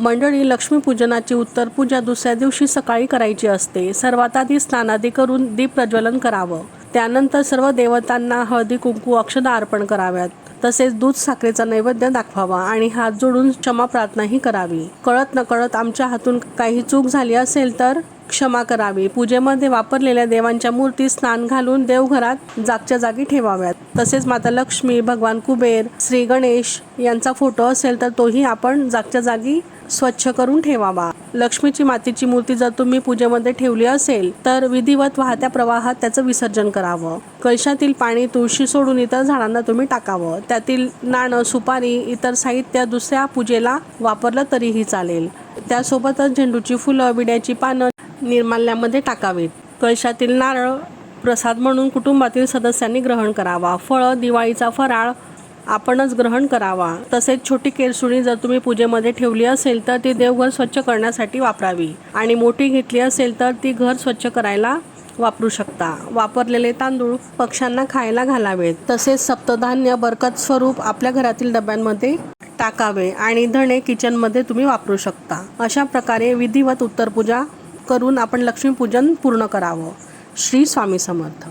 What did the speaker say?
मंडळी लक्ष्मीपूजनाची उत्तर पूजा दुसऱ्या दिवशी सकाळी करायची असते. सर्वात आधी स्नानादी करून दीप प्रज्वलन करावं. त्यानंतर सर्व देवतांना हळदी कुंकू अक्षदा अर्पण कराव्यात. तसेच दूध साखरेचा नैवेद्य दाखवावा आणि हात जोडून क्षमा प्रार्थनाही करावी. कळत नकळत आमच्या हातून काही चूक झाली असेल तर? क्षमा करावी. पूजेमध्ये वापरलेल्या देवांच्या मूर्ती स्नान घालून देवघरात जागच्या जागी ठेवाव्यात. तसेच माता लक्ष्मी भगवान कुबेर श्री गणेश यांचा फोटो असेल तर तोही आपण जागच्या जागी स्वच्छ करून ठेवावा. लक्ष्मीची मातीची मूर्ती जर तुम्ही पूजेमध्ये ठेवली असेल तर विधिवत वाहत्या प्रवाहात त्याचं विसर्जन करावं. कळशातील पाणी तुळशी सोडून इतर झाडांना तुम्ही टाकावं. त्यातील नाणं सुपारी इतर साहित्य दुसऱ्या पूजेला वापरलं तरीही चालेल. त्यासोबतच झेंडूची फुलं विड्याची पानं निर्माल्यामध्ये टाकावीत. कळशातील नारळ प्रसाद म्हणून कुटुंबातील सदस्यांनी ग्रहण करावा. फळं दिवाळीचा फराळ आपणच ग्रहण करावा. तसेच छोटी केरसुणी जर तुम्ही पूजेमध्ये ठेवली असेल तर ती देवघर स्वच्छ करण्यासाठी वापरावी. आणि मोठी घेतली असेल तर ती घर स्वच्छ करायला वापरू शकता. वापरलेले तांदूळ पक्ष्यांना खायला घालावेत. तसेच सप्तधान्य बरकत स्वरूप आपल्या घरातील डब्यांमध्ये टाकावे आणि धणे किचनमध्ये तुम्ही वापरू शकता. अशा प्रकारे विधिवत उत्तरपूजा करून आपण लक्ष्मीपूजन पूर्ण करावं. श्री स्वामी समर्थ.